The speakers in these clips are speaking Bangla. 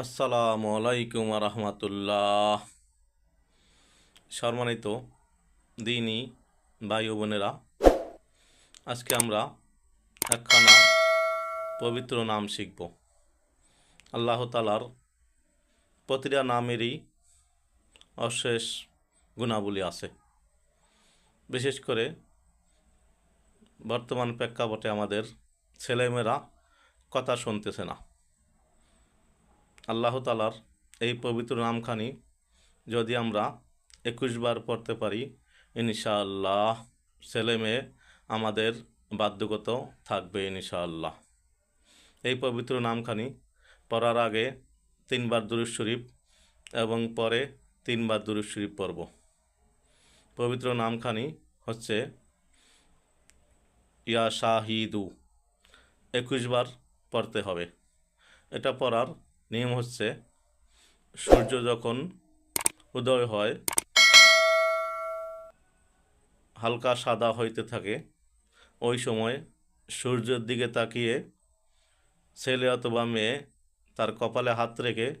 আসসালামু আলাইকুম রহমতুল্লাহ। সম্মানিত দিনী ভাই ও বোনেরা, আজকে আমরা একখানা পবিত্র নাম শিখব। আল্লাহ তালার প্রতিটা নামেরই অশেষ গুণাবলী আছে। বিশেষ করে বর্তমান প্রেক্ষাপটে আমাদের ছেলেমেয়েরা কথা শুনতেছে না। আল্লাহ তালার এই পবিত্র নামখানি যদি আমরা একুশ বার পড়তে পারি, ইনশাআল্লাহ ছেলে মেয়ে আমাদের বাধ্যগত থাকবে ইনশাআল্লাহ। এই পবিত্র নামখানি পড়ার আগে তিনবার দুরুজ শরীফ এবং পরে তিনবার দুরুজ শরীফ পড়ব। পবিত্র নামখানি হচ্ছে, ইয়া শাহিদু, একুশ বার পড়তে হবে। এটা পড়ার নিয়ম হচ্ছে, সূর্য যখন উদয় হয়, হালকা সাদা হইতে থাকে, ওই সময় সূর্যের দিকে তাকিয়ে ছেলে অথবা মেয়ে তার কপালে হাত রেখে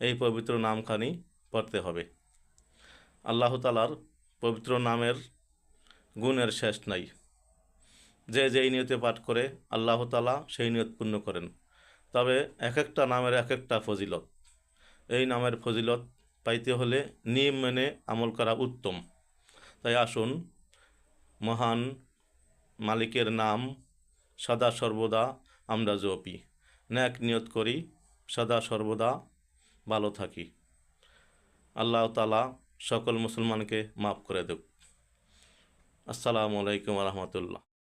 এই পবিত্র নামখানি পড়তে হবে। আল্লাহ তালার পবিত্র নামের গুণের শেষ নাই। যে যেই নিয়তে পাঠ করে, আল্লাহ তালা সেই নিয়ত পূর্ণ করেন। তবে এক একটা নামের এক একটা ফজিলত। এই নামের ফজিলত পাইতে হলে নিয়ম মেনে আমল করা উত্তম। তাই আসুন, মহান মালিকের নাম সদা সর্বদা আমরা জপি। ন্যাক নিয়ত করি, সদা সর্বদা ভালো থাকি। আল্লাহ তালা সকল মুসলমানকে মাফ করে দেব। আসসালামু আলাইকুম রহমতুল্লাহ।